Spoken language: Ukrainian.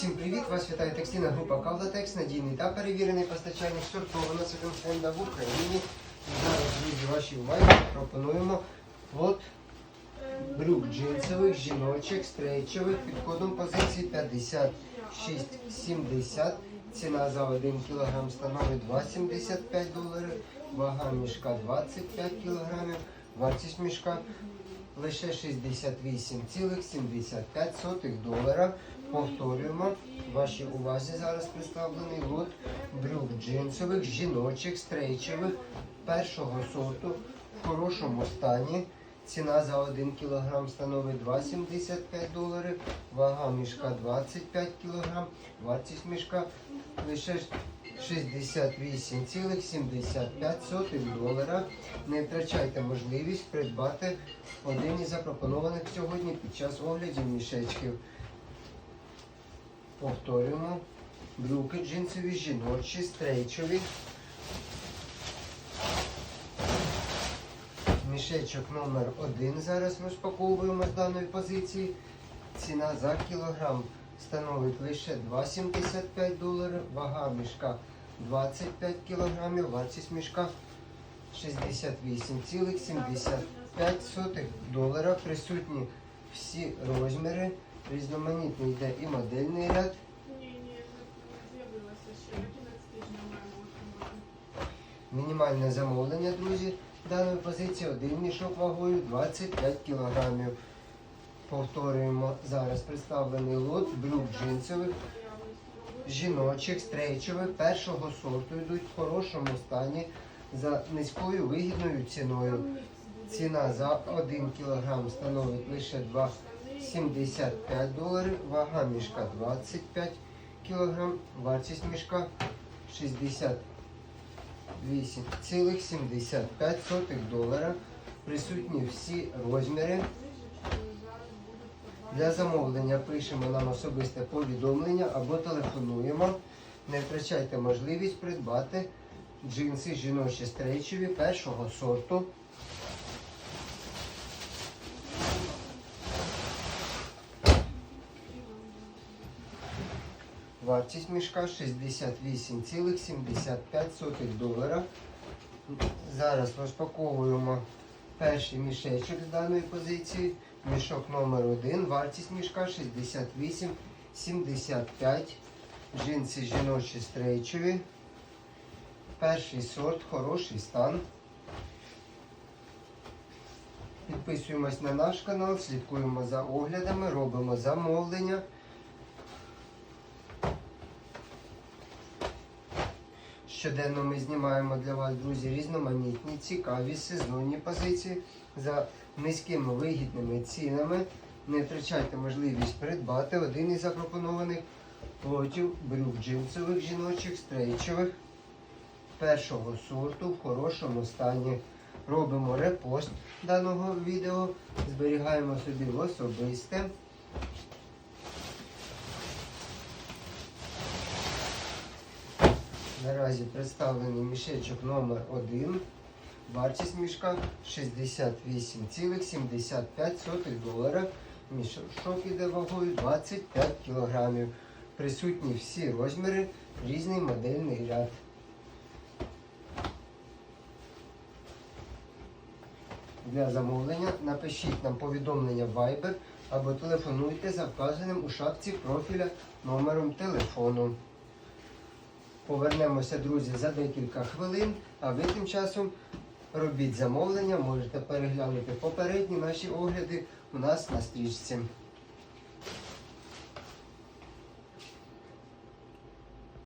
Всім привіт! Вас вітає текстильна група Кавлатекс, надійний та перевірений постачальник сортовано секонд-хенда в Україні. Зараз, друзі, вашій увазі пропонуємо лот брюк джинсових, жіночих, стрейчових під кодом позиції 56,70. Ціна за 1 кг становить 2,75 доларів, вага мішка 25 кг, вартість мішка лише 68,75 долара. Повторюємо, вашій увазі зараз представлений лот брюк джинсових, жіночих, стрейчових першого сорту в хорошому стані. Ціна за 1 кг становить 2,75 доларів, вага мішка 25 кг, вартість мішка лише 68,75 долара. Не втрачайте можливість придбати один із запропонованих сьогодні під час оглядів мішечків. Повторюємо. Брюки джинсові, жіночі, стрейчові. Мішечок номер один зараз розпаковуємо з даної позиції. Ціна за кілограм становить лише 2,75 доларів. Вага мішка 25 кілограмів. Вартість мішка 68,75 долара. Присутні всі розміри. Різноманітний йде і модельний ряд. Ні, ні, з'явилося ще 11 тижнів маємо. Мінімальне замовлення, друзі, даної позиції один мішок вагою 25 кілограмів. Повторюємо зараз представлений лот брюк джинсових, жіночих, стрейчових першого сорту йдуть в хорошому стані за низькою вигідною ціною. Ціна за 1 кілограм становить лише 2,75 доларів, вага мішка 25 кілограм, вартість мішка 68,75 долара. Присутні всі розміри. Для замовлення пишемо нам особисте повідомлення або телефонуємо. Не втрачайте можливість придбати джинси жіночі стрейчові першого сорту. Вартість мішка 68,75 долара. Зараз розпаковуємо перший мішечок з даної позиції. Мішок номер 1 Вартість мішка 68,75. Джинси жіночі стрейчові. Перший сорт, хороший стан. Підписуємось на наш канал, слідкуємо за оглядами, робимо замовлення. Щоденно ми знімаємо для вас, друзі, різноманітні, цікаві сезонні позиції за низькими вигідними цінами. Не втрачайте можливість придбати один із запропонованих лотів брюк джинсових жіночих стрейчових першого сорту в хорошому стані. Робимо репост даного відео, зберігаємо собі в особисте. Наразі представлений мішечок номер 1 Вартість мішка 68,75 долара. Мішок іде вагою 25 кг. Присутні всі розміри, різний модельний ряд. Для замовлення напишіть нам повідомлення Viber або телефонуйте за вказаним у шапці профіля номером телефону. Повернемося, друзі, за декілька хвилин, а ви тим часом робіть замовлення, можете переглянути попередні наші огляди у нас на стрічці.